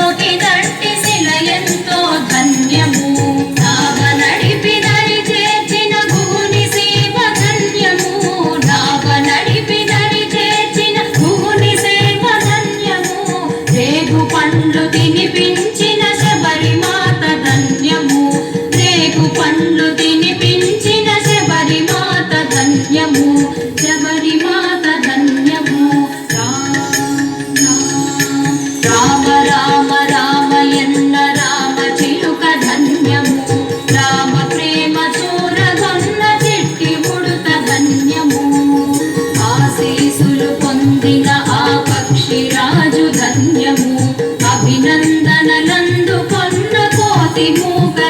ಕೋಟಿದ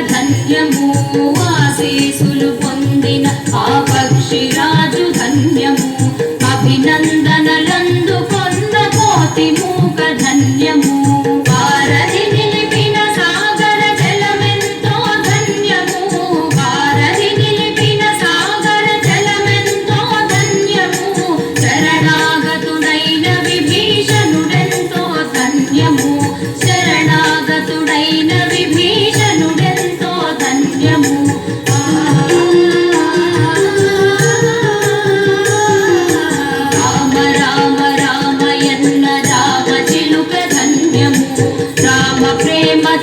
ధన్యము ఆశీసులు పొందిన ఆ పక్షిరాజు ధన్యము. అభినందనలందు కొంద కోతిము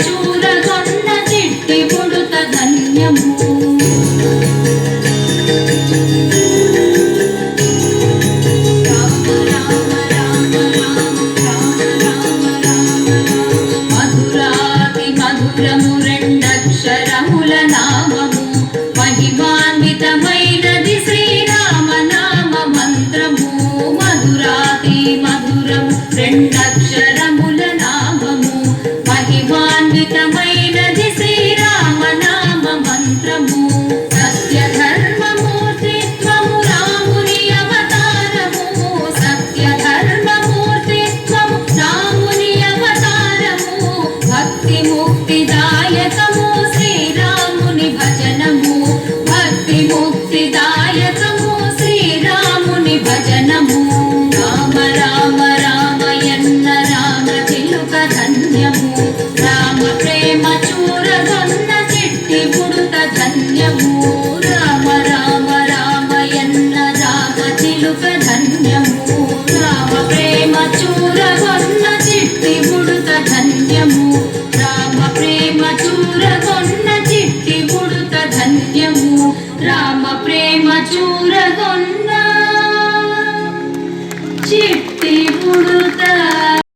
చూరగొన్న చిట్టి పుడుత ధన్యము మధురము రెండక్షరముల నామము మహిమాన్వితమైనది శ్రీరామ నామ మంత్రము మధురాతి మధురము రెండు प्रमो రామ ప్రేమ చూరగొన్న చిట్టి పుడుత ధన్యము. రామ ప్రేమ చూరగొన్న